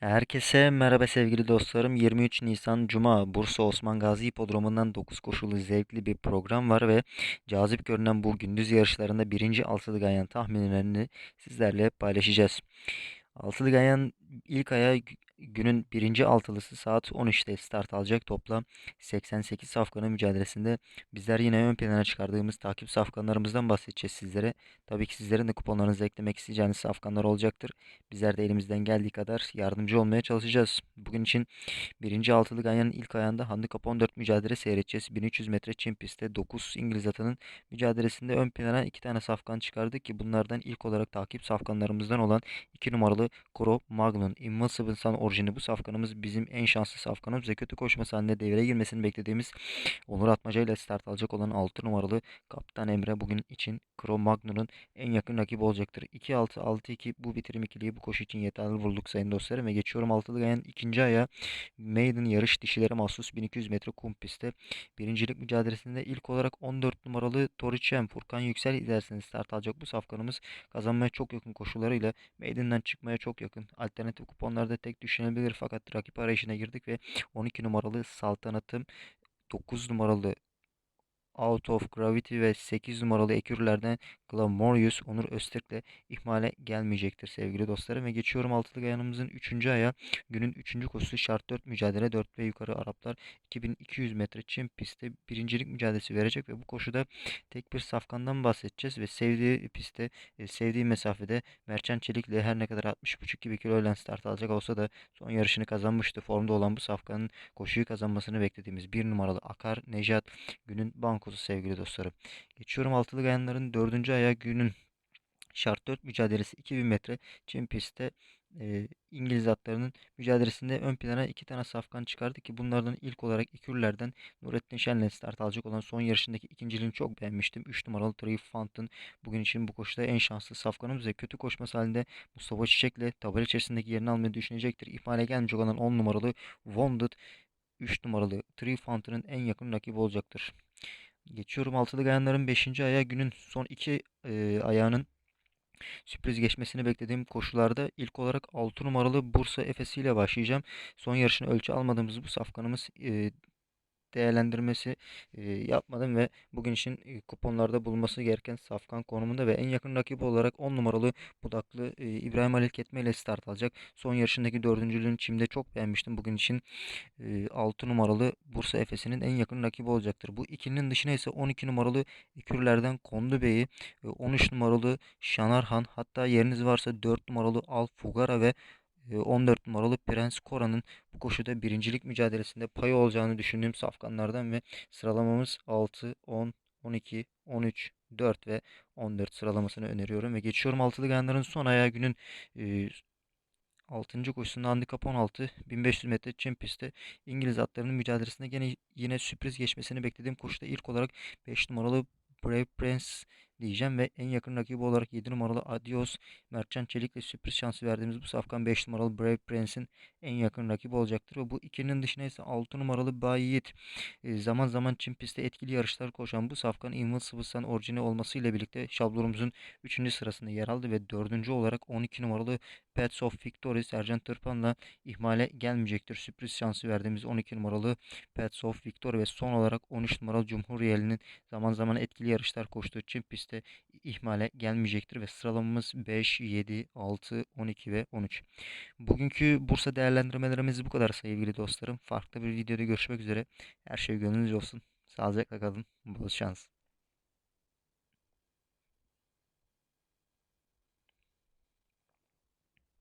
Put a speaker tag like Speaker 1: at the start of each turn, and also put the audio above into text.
Speaker 1: Herkese merhaba sevgili dostlarım. 23 Nisan Cuma Bursa Osman Gazi Hipodromu'ndan 9 koşulu zevkli bir program var ve cazip görünen bu gündüz yarışlarında birinci altılı ganyan tahminlerini sizlerle paylaşacağız. Altılı ganyan ilk aya gü- günün birinci altılısı saat 13'te start alacak. Toplam 88 safkanın mücadelesinde bizler yine ön plana çıkardığımız takip safkanlarımızdan bahsedeceğiz sizlere. Tabii ki sizlerin de kuponlarınızı eklemek isteyeceğiniz safkanlar olacaktır. Bizler de elimizden geldiği kadar yardımcı olmaya çalışacağız. Bugün için birinci altılı ganyanın ilk ayağında handikap 14 mücadele seyredeceğiz. 1300 metre çim pistte 9 İngiliz atının mücadelesinde ön plana iki tane safkan çıkardık ki bunlardan ilk olarak takip safkanlarımızdan olan 2 numaralı Koro Magnum Invincible Sun orijini bu safkanımız bizim en şanslı safkanımız ve kötü koşması halinde devreye girmesini beklediğimiz Onur Atmaca ile start alacak olan 6 numaralı Kaptan Emre bugün için Kro Magnum'un en yakın rakibi olacaktır. 2-6-6-2 bu bitirim ikiliyi bu koşu için yeterli bulduk sayın dostlarım ve geçiyorum altılı gayanın ikinci ayağı Maiden yarış dişilere mahsus 1200 metre kum pistte. Birincilik mücadelesinde ilk olarak 14 numaralı Toriçem Furkan Yüksel ilerisinde start alacak bu safkanımız kazanmaya çok yakın koşularıyla Maiden'den çıkmaya çok yakın. Alternatif kuponlarda tek düşünebilir. Fakat rakip arayışına girdik ve 12 numaralı Saltanatım 9 numaralı Out of Gravity ve 8 numaralı ekürlerden Glamorious Onur Öztürk'le ihmale gelmeyecektir sevgili dostlarım. Ve geçiyorum altılı gayanımızın 3. aya günün 3. koşusu şart 4 mücadele 4 ve yukarı Araplar 2200 metre çim pistte birincilik mücadelesi verecek ve bu koşuda tek bir safkandan bahsedeceğiz ve sevdiği pistte e, sevdiği mesafede Merçan Çelik'le her ne kadar 60,5 gibi kiloyla start alacak olsa da son yarışını kazanmıştı. Formda olan bu safkanın koşuyu kazanmasını beklediğimiz bir numaralı Akar Nejat günün bankosu sevgili dostlarım. Geçiyorum altılı gayanların dördüncü ayağı günün şart 4 mücadelesi 2000 metre çim pistte e, İngiliz atlarının mücadelesinde ön plana iki tane safkan çıkardı ki bunlardan ilk olarak İkürler'den Nurettin Şen'le start alacak olan son yarışındaki ikinciliğini çok beğenmiştim. 3 numaralı Triumph Fountain bugün için bu koşuda en şanslı safkanımız ve kötü koşması halinde Mustafa Çiçek'le tabela içerisindeki yerini almayı düşünecektir. İhmale gelmeyecek olan 10 numaralı Wounded 3 numaralı Triumph Fountain'ın en yakın rakibi olacaktır. Geçiyorum altılı gayanların 5. ayağı günün son 2 ayağının sürpriz geçmesini beklediğim koşularda ilk olarak 6 numaralı Bursa Efes ile başlayacağım. Son yarışını ölçü almadığımız bu safkanımız e, değerlendirmesi yapmadım ve bugün için kuponlarda bulunması gereken safkan konumunda ve en yakın rakibi olarak 10 numaralı Budaklı İbrahim Halil Ketme ile start alacak. Son yarışındaki dördüncülüğün çimde çok beğenmiştim. Bugün için e, 6 numaralı Bursa Efes'inin en yakın rakibi olacaktır. Bu ikilinin dışına ise 12 numaralı İkürlerden Kondu Bey'i, e, 13 numaralı Şanarhan hatta yeriniz varsa 4 numaralı Al Fugara ve 14 numaralı Prens Kora'nın bu koşuda birincilik mücadelesinde payı olacağını düşündüğüm safkanlardan ve sıralamamız 6, 10, 12, 13, 4 ve 14 sıralamasını öneriyorum ve geçiyorum altılı ganların son ayağı günün e, 6. koşusunda handikap 16 1500 metre çim pistte İngiliz atlarının mücadelesinde gene yine sürpriz geçmesini beklediğim koşuda ilk olarak 5 numaralı Brave Prince diyeceğim ve en yakın rakibi olarak 7 numaralı Adios Mertcan Çelik'le sürpriz şansı verdiğimiz bu safkan 5 numaralı Brave Prince'in en yakın rakibi olacaktır ve bu ikinin dışına ise 6 numaralı Bay Yiğit e, zaman zaman çim pistte etkili yarışlar koşan bu safkan Invincible Sun orijini olmasıyla birlikte şablonumuzun 3. sırasında yer aldı ve 4. olarak 12 numaralı Pets of Victory Sercan Tırpan'la ihmale gelmeyecektir. Sürpriz şansı verdiğimiz 12 numaralı Pets of Victory ve son olarak 13 numaralı Cumhuriyeli'nin zaman zaman etkili yarışlar koştuğu çim pistte ihmale gelmeyecektir ve sıralamamız 5, 7, 6, 12 ve 13. Bugünkü Bursa değerlendirmelerimiz bu kadar sevgili dostlarım. Farklı bir videoda görüşmek üzere. Her şey gönlünüzce olsun. Sağlıcakla kalın. Bol şans.